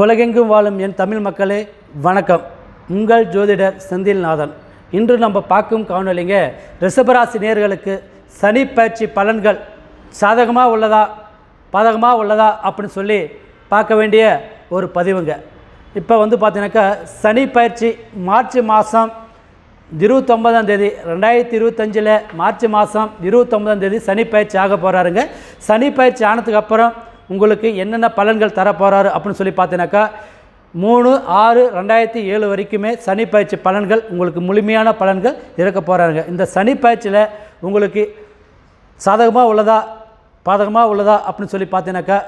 உலகெங்கும் வாழும் என் தமிழ் மக்களே வணக்கம். உங்கள் ஜோதிடர் செந்தில்நாதன். இன்று நம்ம பார்க்கும் காணொலிங்க ரிஷபராசி நேர்களுக்கு சனி பயிற்சி பலன்கள். சாதகமாக உள்ளதா பாதகமாக உள்ளதா அப்படின்னு சொல்லி பார்க்க வேண்டிய ஒரு பதிவுங்க. இப்போ வந்து பார்த்தீங்கன்னாக்கா சனி பயிற்சி மார்ச் மாதம் இருபத்தொம்பதாம் தேதி ரெண்டாயிரத்தி இருபத்தஞ்சில் மார்ச் மாதம் இருபத்தொம்பதாம் தேதி சனி பயிற்சி ஆக போகிறாருங்க சனி பயிற்சி ஆனதுக்கு அப்புறம் உங்களுக்கு என்னென்ன பலன்கள் தரப்போகிறாரு அப்படின்னு சொல்லி பார்த்தீங்கன்னாக்கா மூணு ஆறு ரெண்டாயிரத்தி ஏழு வரைக்குமே சனி பயிற்சி பலன்கள் உங்களுக்கு முழுமையான பலன்கள் இருக்க போகிறாங்க இந்த சனி பயிற்சியில் உங்களுக்கு சாதகமாக உள்ளதா பாதகமாக உள்ளதா அப்படின்னு சொல்லி பார்த்தீங்கன்னாக்கா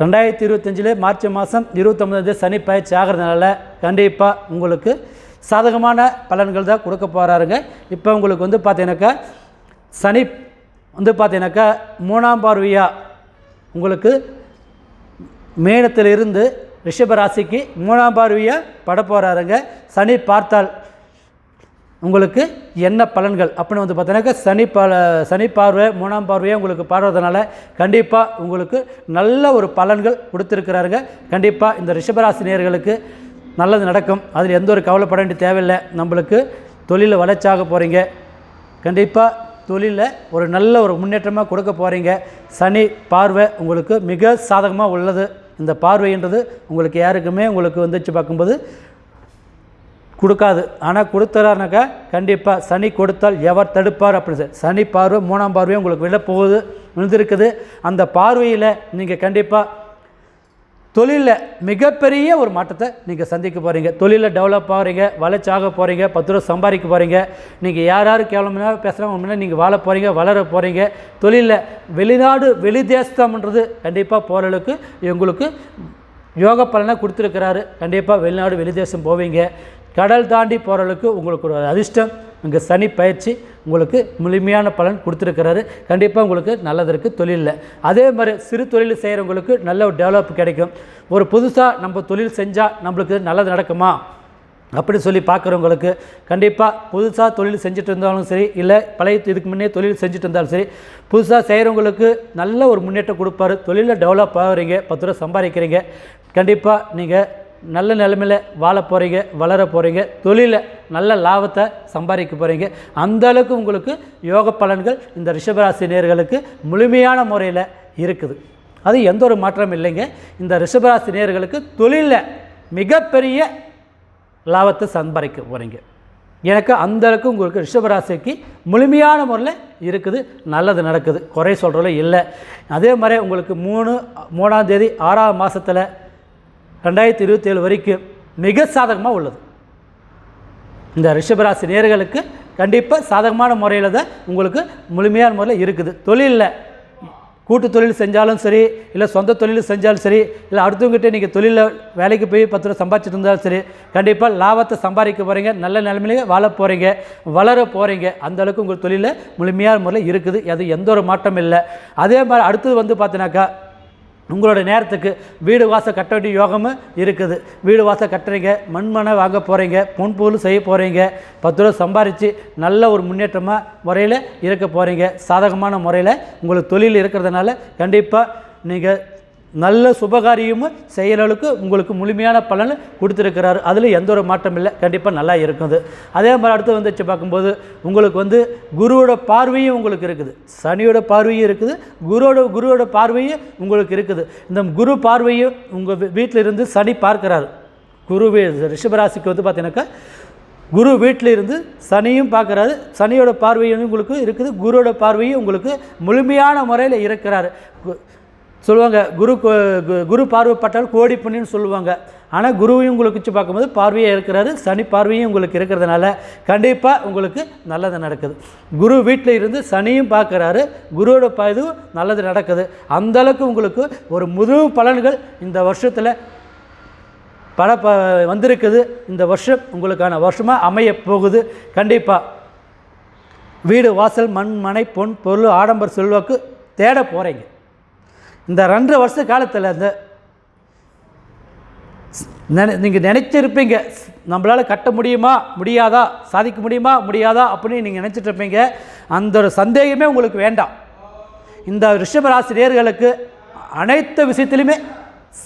ரெண்டாயிரத்தி இருபத்தஞ்சில் மார்ச் மாதம் இருபத்தொம்பது சனி பயிற்சி ஆகிறதுனால கண்டிப்பாக உங்களுக்கு சாதகமான பலன்கள் தான் கொடுக்க போகிறாருங்க இப்போ உங்களுக்கு வந்து பார்த்தீங்கன்னாக்கா சனி வந்து பார்த்தீங்கன்னாக்கா மூணாம் பார்வையாக உங்களுக்கு மேனத்திலிருந்து ரிஷப ராசிக்கு மூணாம் பார்வையாக பட போகிறாருங்க சனி பார்த்தால் உங்களுக்கு என்ன பலன்கள்? அப்படின்னு வந்து பார்த்தீங்கன்னாக்கா சனி பல சனி பார்வை மூணாம் பார்வையாக உங்களுக்கு பாடுறதுனால கண்டிப்பாக உங்களுக்கு நல்ல ஒரு பலன்கள் கொடுத்துருக்கிறாருங்க. கண்டிப்பாக இந்த ரிஷபராசி நேர்களுக்கு நல்லது நடக்கும். அதில் எந்த ஒரு கவலைப்பட வேண்டிய தேவையில்லை. நம்மளுக்கு தொழிலில் வளர்ச்சியாக போகிறீங்க கண்டிப்பாக தொழிலில் ஒரு நல்ல ஒரு முன்னேற்றமாக கொடுக்க போகிறீங்க சனி பார்வை உங்களுக்கு மிக சாதகமாக உள்ளது. இந்த பார்வைன்றது உங்களுக்கு யாருக்குமே உங்களுக்கு வந்துச்சு பார்க்கும்போது கொடுக்காது. ஆனால் கொடுத்தாருனாக்கா கண்டிப்பாக சனி கொடுத்தால் எவர் தடுப்பார் அப்படின்னு சொல்லி. சனி பார்வை மூணாம் பார்வையும் உங்களுக்கு விழப்போகுது போகுது விழுந்திருக்குது. அந்த பார்வையில் நீங்கள் கண்டிப்பாக தொழிலில் மிகப்பெரிய ஒரு மாற்றத்தை நீங்கள் சந்திக்க போகிறீங்க தொழிலில் டெவலப் ஆகிறீங்க வளர்ச்சி போகிறீங்க பத்து ரூபா சம்பாதிக்க போகிறீங்க நீங்கள் யார் யார் கேவலம்னா பேசுகிறாங்க முன்னாடி நீங்கள் வாழ போகிறீங்க வளர போகிறீங்க தொழிலில் வெளிநாடு வெளிதேசம்ன்றது கண்டிப்பாக போகிற அளவுக்கு உங்களுக்கு யோக பலனை கொடுத்துருக்கிறாரு. கண்டிப்பாக வெளிநாடு வெளிதேசம் போவீங்க. கடல் தாண்டி போகிற அளவுக்கு உங்களுக்கு ஒரு அதிர்ஷ்டம். இங்கே சனி பயிற்சி உங்களுக்கு முழுமையான பலன் கொடுத்துருக்கிறாரு. கண்டிப்பாக உங்களுக்கு நல்லதற்கு தொழிலில் அதே மாதிரி சிறு தொழில் செய்கிறவங்களுக்கு நல்ல ஒரு டெவலப் கிடைக்கும். ஒரு புதுசாக நம்ம தொழில் செஞ்சால் நம்மளுக்கு நல்லது நடக்குமா? அப்படி சொல்லி பார்க்குறவங்களுக்கு கண்டிப்பாக புதுசாக தொழில் செஞ்சுட்டு இருந்தாலும் சரி இல்லை பழைய இதுக்கு முன்னே தொழில் செஞ்சுட்டு இருந்தாலும் சரி புதுசாக செய்கிறவங்களுக்கு நல்ல ஒரு முன்னேற்றம் கொடுப்பாரு. தொழிலில் டெவலப் ஆகுறீங்க பத்து ரூபா சம்பாதிக்கிறீங்க. கண்டிப்பாக நீங்கள் நல்ல நிலைமையில் வாழ போகிறீங்க வளர போகிறீங்க தொழிலில் நல்ல லாபத்தை சம்பாதிக்க போகிறீங்க அந்த அளவுக்கு உங்களுக்கு யோக பலன்கள் இந்த ரிஷபராசி நேர்களுக்கு முழுமையான முறையில் இருக்குது. அது எந்த ஒரு மாற்றமும் இல்லைங்க. இந்த ரிஷபராசி நேர்களுக்கு தொழிலில் மிகப்பெரிய லாபத்தை சம்பாதிக்க போகிறீங்க எனக்கு அந்தளவுக்கு உங்களுக்கு ரிஷபராசிக்கு முழுமையான முறையில் இருக்குது. நல்லது நடக்குது. குறை சொல்கிறதுல இல்லை. அதே மாதிரி உங்களுக்கு மூணு மூணாம் தேதி ஆறாம் மாதத்தில் ரெண்டாயிரத்தி இருபத்தேழு வரைக்கும் மிக சாதகமாக உள்ளது. இந்த ரிஷபராசி நேர்களுக்கு கண்டிப்பாக சாதகமான முறையில் தான் உங்களுக்கு முழுமையான முறையில் இருக்குது. தொழிலில் கூட்டு தொழில் செஞ்சாலும் சரி இல்லை சொந்த தொழில் செஞ்சாலும் சரி இல்லை அடுத்தவங்ககிட்ட நீங்கள் தொழிலில் வேலைக்கு போய் பத்து ரூபா சம்பாதிச்சிட்டு இருந்தாலும் சரி கண்டிப்பாக லாபத்தை சம்பாதிக்க போகிறீங்க நல்ல நிலைமையிலே வாழ போகிறீங்க வளர போகிறீங்க அந்த அளவுக்கு உங்கள் தொழிலில் முழுமையான முறையில் இருக்குது. அது எந்த ஒரு மாற்றமும் இல்லை. அதே மாதிரி அடுத்தது வந்து பார்த்தீங்கன்னாக்கா உங்களோட நேரத்துக்கு வீடு வாசல் கட்ட வேண்டிய யோகமும் இருக்குது. வீடு வாசல் கட்டுறீங்க மண்மனை வாங்க போகிறீங்க பொன்பொருள் செய்ய போகிறீங்க பத்து ரூபா சம்பாரித்து நல்ல ஒரு முன்னேற்றமாக முறையில் இருக்க போகிறீங்க சாதகமான முறையில் உங்களுக்கு தொழில் இருக்கிறதுனால கண்டிப்பாக நீங்கள் நல்ல சுபகாரியமும் செய்கிற அளவுக்கு உங்களுக்கு முழுமையான பலன் கொடுத்துருக்கிறாரு. அதில் எந்த ஒரு மாற்றம் இல்லை. கண்டிப்பாக நல்லா இருக்குது. அதே மாதிரி அடுத்து வந்து வச்சு பார்க்கும்போது உங்களுக்கு வந்து குருவோட பார்வையும் உங்களுக்கு இருக்குது. சனியோட பார்வையும் இருக்குது. குருவோட குருவோட பார்வையும் உங்களுக்கு இருக்குது. இந்த குரு பார்வையும் உங்கள் வீட்டில் இருந்து சனி பார்க்குறாரு. குரு ரிஷபராசிக்கு வந்து பார்த்தீங்கன்னாக்கா குரு வீட்டில் இருந்து சனியும் பார்க்குறாரு. சனியோட பார்வையும் உங்களுக்கு இருக்குது. குருவோட பார்வையும் உங்களுக்கு முழுமையான முறையில் இருக்கிறாரு. கு- சொல்லுவாங்க குரு கோ- கு- குரு பார்வைப்பட்டால் கோடி புண்ணியம்னு சொல்லுவாங்க. ஆனால் குருவையும் உங்களுக்கு வச்சு பார்க்கும்போது பார்வையாக இருக்கிறாரு சனி பார்வையும் உங்களுக்கு இருக்கிறதுனால கண்டிப்பாக உங்களுக்கு நல்லது நடக்குது. குரு வீட்டில் இருந்து சனியும் பார்க்குறாரு குருவோட ப இதுவும் நல்லது நடக்குது. அந்தளவுக்கு உங்களுக்கு ஒரு முழு பலன்கள் இந்த வருஷத்தில் பல ப வந்திருக்குது. இந்த வருஷம் உங்களுக்கான வருஷமாக அமைய போகுது. கண்டிப்பாக வீடு வாசல் மண் மனை பொன் பொருள் ஆடம்பர செல்வாக்கு தேட போகிறீங்க இந்த ரெண்டு வருஷ காலத்தில் இந்த நினை நீங்கள் நினச்சிருப்பீங்க நம்மளால் கட்ட முடியுமா முடியாதா சாதிக்க முடியுமா முடியாதா அப்படின்னு நீங்கள் நினச்சிட்ருப்பீங்க அந்த ஒரு சந்தேகமே உங்களுக்கு வேண்டாம். இந்த ரிஷபராசிரியர்களுக்கு அனைத்து விஷயத்துலையுமே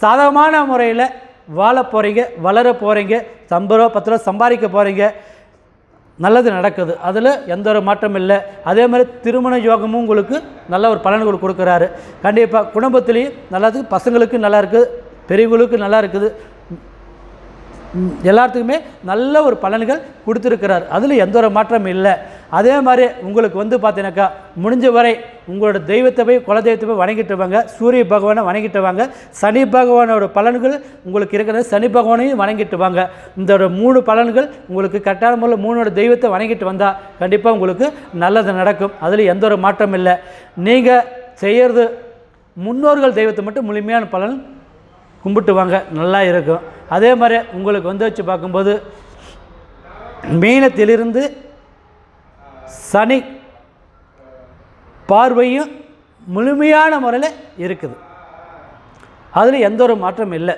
சாதகமான முறையில் வாழ போகிறீங்க வளர போகிறீங்க ஐம்பது ரூபா பத்து ரூபா சம்பாதிக்க போகிறீங்க நல்லது நடக்குது. அதில் எந்த ஒரு மாற்றம் இல்லை. அதே மாதிரி திருமண யோகமும் உங்களுக்கு நல்ல ஒரு பலன்கள் கொடுக்குறாரு. கண்டிப்பாக குடும்பத்துலேயும் நல்லது பசங்களுக்கு நல்லா இருக்குது பெரியவங்களுக்கு நல்லா இருக்குது. எல்லாத்துக்குமே நல்ல ஒரு பலன்கள் கொடுத்துருக்கிறார். அதில் எந்த ஒரு மாற்றமும் இல்லை. அதே மாதிரி உங்களுக்கு வந்து பார்த்தீங்கன்னாக்கா முடிஞ்ச வரை உங்களோட தெய்வத்தை போய் குல தெய்வத்தை போய் வணங்கிட்டு வாங்க சூரிய பகவானை வணங்கிட்டு வாங்க சனி பகவானோட பலன்கள் உங்களுக்கு இருக்கிறது. சனி பகவானையும் வணங்கிட்டு வாங்க இந்த ஒரு மூணு பலன்கள் உங்களுக்கு கரெக்டான முறையில் மூணோட தெய்வத்தை வணங்கிட்டு வந்தால் கண்டிப்பாக உங்களுக்கு நல்லது நடக்கும். அதில் எந்த ஒரு மாற்றம் இல்லை. நீங்கள் செய்கிறது முன்னோர்கள் தெய்வத்தை மட்டும் முழுமையான பலன் கும்பிட்டு வாங்க நல்லா இருக்கும். அதே மாதிரி உங்களுக்கு வந்து வச்சு பார்க்கும்போது மீனத்திலிருந்து சனி பார்வையும் முழுமையான முறையில் இருக்குது. அதில் எந்த ஒரு மாற்றம் இல்லை.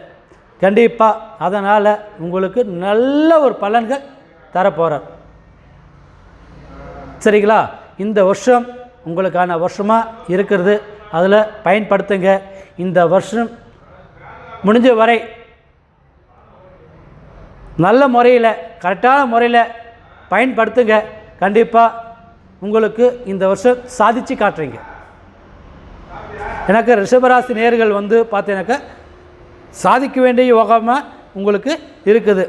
கண்டிப்பாக அதனால் உங்களுக்கு நல்ல ஒரு பலன்கள் தரப்போகிறார் சரிங்களா? இந்த வருஷம் உங்களுக்கான வருஷமாக இருக்கிறது. அதில் பயன்படுத்துங்க. இந்த வருஷம் முடிஞ்ச வரை நல்ல முறையில் கரெக்டான முறையில் பயன்படுத்துங்க. கண்டிப்பாக உங்களுக்கு இந்த வருஷம் சாதித்து காட்டுறீங்க. எனக்கு ரிஷபராசி நேர்கள் வந்து பார்த்தீங்கன்னாக்கா சாதிக்க வேண்டிய யோகமாக உங்களுக்கு இருக்குது.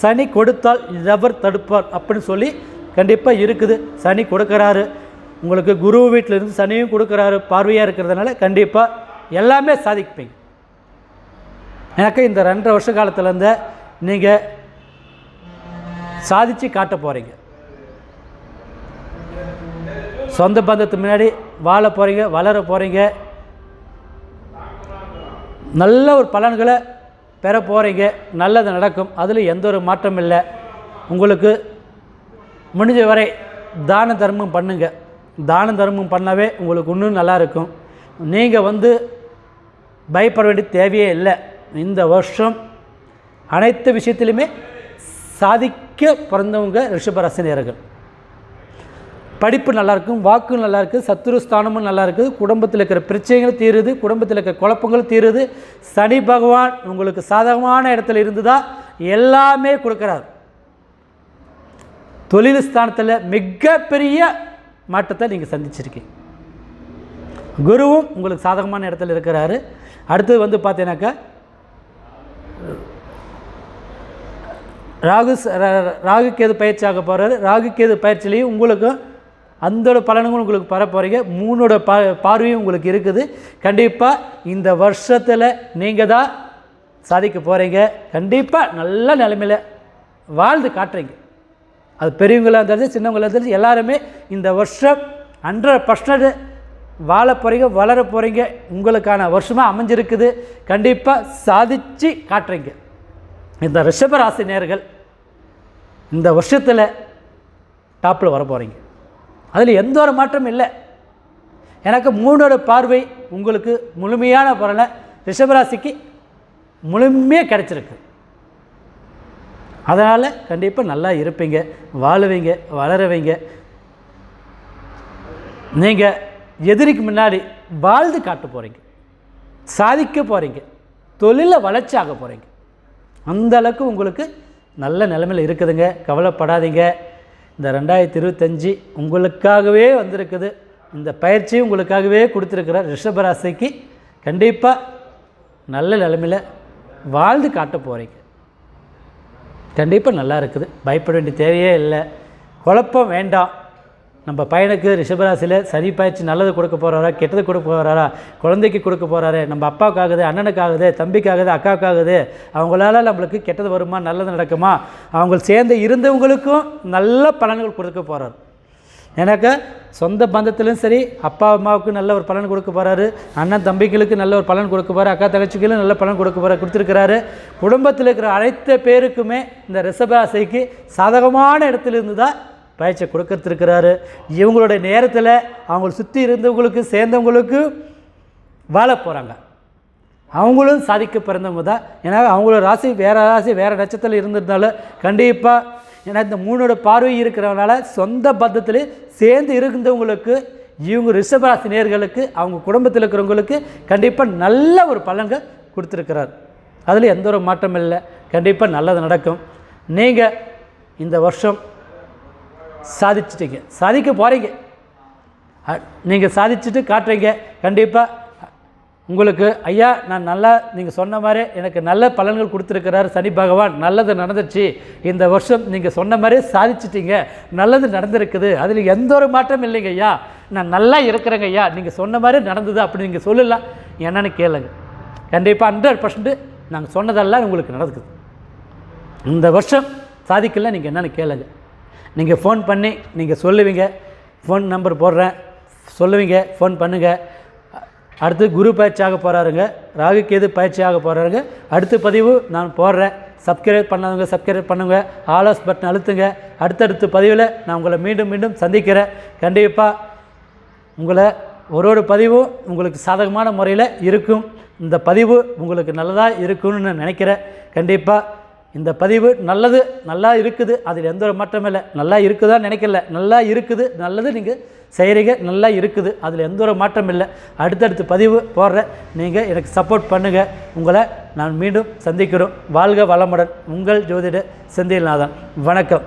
சனி கொடுத்தால் எவர் தடுப்பார் அப்படின்னு சொல்லி கண்டிப்பாக இருக்குது. சனி கொடுக்குறாரு. உங்களுக்கு குரு வீட்டில் இருந்து சனியும் கொடுக்குறாரு. பார்வையாக இருக்கிறதுனால கண்டிப்பாக எல்லாமே சாதிப்பீங்க. எனக்கு இந்த ரெண்டரை வருஷ காலத்துலேருந்து நீங்கள் சாதித்து காட்ட போகிறீங்க சொந்த பந்தத்துக்கு முன்னாடி வாழ போகிறீங்க வளர போகிறீங்க நல்ல ஒரு பலன்களை பெற போகிறீங்க நல்லது நடக்கும். அதில் எந்த ஒரு மாற்றம் இல்லை. உங்களுக்கு முடிஞ்ச வரை தான தர்மம் பண்ணுங்க. தான தர்மம் பண்ணாவே உங்களுக்கு இன்னும் நல்லா இருக்கும். நீங்கள் வந்து பயப்பட வேண்டிய தேவையே இல்லை. இந்த வருஷம் அனைத்து விஷயத்திலுமே சாதிக்க பிறந்தவங்க ரிஷபராசினியர்கள். படிப்பு நல்லாயிருக்கும் வாக்கு நல்லாயிருக்கு சத்துருஸ்தானமும் சத்துரு குடும்பத்தில் இருக்கிற பிரச்சனைகள் தீருது குடும்பத்தில் இருக்கிற குழப்பங்கள் தீருது. சனி பகவான் உங்களுக்கு சாதகமான இடத்துல இருந்துதா? எல்லாமே கொடுக்குறார். தொழில் ஸ்தானத்தில் மிகப்பெரிய மாற்றத்தை நீங்கள் சந்திச்சிருக்கீங்க. குருவும் உங்களுக்கு சாதகமான இடத்துல இருக்கிறாரு. அடுத்தது வந்து பார்த்தீங்கன்னாக்கா ராகு ராகு கேது பயிற்சி ஆக போகிறாரு ராகு கேது பயிற்சிலையும் உங்களுக்கும் அந்தோட பலன்களும் உங்களுக்கு பெற போகிறீங்க மூணோட பா பார்வையும் உங்களுக்கு இருக்குது. கண்டிப்பாக இந்த வருஷத்தில் நீங்கள் தான் சாதிக்க போகிறீங்க கண்டிப்பாக நல்ல நிலைமையில் வாழ்ந்து காட்டுறீங்க. அது பெரியவங்களாக இருந்தாலும் சின்னவங்களாக இருந்தாலும் எல்லாருமே இந்த வருஷம் ஹண்ட்ரட் பர்சன்ட் வாழ போகிறீங்க வளர போகிறீங்க உங்களுக்கான வருஷமாக அமைஞ்சிருக்குது. கண்டிப்பாக சாதித்து காட்டுறீங்க. இந்த ரிஷபராசி நேர்கள் இந்த வருஷத்தில் டாப்பில் வர போகிறீங்க அதில் எந்த ஒரு மாற்றமும் இல்லை. எனக்கு மூணோட பார்வை உங்களுக்கு முழுமையான பலனை ரிஷபராசிக்கு முழுமையாக கிடச்சிருக்கு. அதனால் கண்டிப்பாக நல்லா இருப்பீங்க வாழுவீங்க வளருவீங்க. நீங்கள் எதிரிக்கு முன்னாடி வாழ்ந்து காட்ட போகிறீங்க சாதிக்க போகிறீங்க தொழிலில் வளர்ச்சி ஆக போகிறீங்க அந்த அளவுக்கு உங்களுக்கு நல்ல நிலமையில் இருக்குதுங்க. கவலைப்படாதீங்க. இந்த ரெண்டாயிரத்தி இருபத்தஞ்சி உங்களுக்காகவே வந்திருக்குது. இந்த பயிற்சி உங்களுக்காகவே கொடுத்துருக்கிற ரிஷபராசிக்கு. கண்டிப்பாக நல்ல நிலமையில் வாழ்ந்து காட்ட போகிறீங்க கண்டிப்பாக நல்லா இருக்குது. பயப்பட வேண்டிய தேவையே இல்லை. குழப்பம் வேண்டாம். நம்ம பையனுக்கு ரிஷபராசியில் சனி பயிற்சி நல்லது கொடுக்க போகிறாரா கெட்டது கொடுக்க போகிறாரா குழந்தைக்கு கொடுக்க போகிறாரு நம்ம அப்பாவுக்காகுது அண்ணனுக்காகுது தம்பிக்காகுது அக்காவுக்காகுது அவங்களால நம்மளுக்கு கெட்டது வருமா நல்லது நடக்குமா? அவங்க சேர்ந்து இருந்தவங்களுக்கும் நல்ல பலன்கள் கொடுக்க போகிறார் எனக்கு சொந்த பந்தத்திலும் சரி அப்பா அம்மாவுக்கு நல்ல ஒரு பலன் கொடுக்க போகிறாரு அண்ணன் தம்பிகளுக்கு நல்ல ஒரு பலன் கொடுக்க போகிறார் அக்கா தங்கச்சிகளும் நல்ல பலன் கொடுக்க போகிறார் கொடுத்துருக்கிறாரு. குடும்பத்தில் இருக்கிற அனைத்து பேருக்குமே இந்த ரிஷபாசைக்கு சாதகமான இடத்துல இருந்து தான் பயிற்சி கொடுக்கறதுருக்கிறாரு இவங்களுடைய நேரத்தில் அவங்கள சுற்றி இருந்தவங்களுக்கு சேர்ந்தவங்களுக்கு வாழ போகிறாங்க அவங்களும் சாதிக்க பிறந்தவங்க தான். ஏன்னா அவங்களோட ராசி வேறு ராசி வேறு நட்சத்திரம் இருந்திருந்தாலும் கண்டிப்பாக ஏன்னா இந்த மூணோட பார்வை இருக்கிறவனால சொந்த பந்தத்தில் சேர்ந்து இருந்தவங்களுக்கு இவங்க ரிஷபராசி நேர்களுக்கு அவங்க குடும்பத்தில் இருக்கிறவங்களுக்கு கண்டிப்பாக நல்ல ஒரு பலன்கள் கொடுத்துருக்கிறார். அதில் எந்த ஒரு மாற்றமும் இல்லை. கண்டிப்பாக நல்லது நடக்கும். நீங்கள் இந்த வருஷம் சாதிச்சிட்டீங்க. சாதிக்க போகிறீங்க நீங்கள் சாதிச்சுட்டு காட்டுறீங்க. கண்டிப்பாக உங்களுக்கு ஐயா நான் நல்லா நீங்கள் சொன்ன மாதிரி எனக்கு நல்ல பலன்கள் கொடுத்துருக்கிறார் சனி பகவான். நல்லது நடந்துச்சு. இந்த வருஷம் நீங்கள் சொன்ன மாதிரி சாதிச்சிட்டீங்க. நல்லது நடந்திருக்குது. அதில் எந்த ஒரு மாற்றம் இல்லைங்க ஐயா. நான் நல்லா இருக்கிறேங்க ஐயா. நீங்கள் சொன்ன மாதிரி நடந்தது அப்படி நீங்கள் சொல்லலாம். என்னென்னு கேளுங்க. கண்டிப்பாக ஹண்ட்ரட் பர்சன்ட்டு நாங்கள் சொன்னதெல்லாம் உங்களுக்கு நடக்குது. இந்த வருஷம் சாதிக்கல நீங்கள் என்னென்னு கேளுங்க. நீங்கள் ஃபோன் பண்ணி நீங்கள் சொல்லுவீங்க. ஃபோன் நம்பர் போடுறேன். சொல்லுவீங்க ஃபோன் பண்ணுங்கள் அடுத்து குரு பயிற்சி ஆக போகிறாருங்க ராகு கேது பயிற்சி ஆக போகிறாருங்க அடுத்த பதிவு நான் போடுறேன். சப்ஸ்கிரைப் பண்ணாதவங்க சப்ஸ்கிரைப் பண்ணுங்கள் ஆலோஸ் பட்டன் அழுத்துங்க. அடுத்தடுத்த பதிவில் நான் உங்களை மீண்டும் மீண்டும் சந்திக்கிறேன். கண்டிப்பாக உங்களை ஒரு ஒரு பதிவும் உங்களுக்கு சாதகமான முறையில் இருக்கும். இந்த பதிவு உங்களுக்கு நல்லதாக இருக்கும்னு நான் நினைக்கிறேன். கண்டிப்பாக இந்த பதிவு நல்லது நல்லா இருக்குது. அதில் எந்த ஒரு மாற்றமும் இல்லை. நல்லா இருக்குதான்னு நினைக்கல. நல்லா இருக்குது நல்லது நீங்கள் செய்கிறீங்க நல்லா இருக்குது. அதில் எந்த ஒரு மாற்றம் இல்லை. அடுத்தடுத்து பதிவு போடுற நீங்கள் எனக்கு சப்போர்ட் பண்ணுங்கள் உங்களை நான் மீண்டும் சந்திக்கிறோம். வாழ்க வளமுடன். உங்கள் ஜோதிட செந்தில்நாதன். வணக்கம்.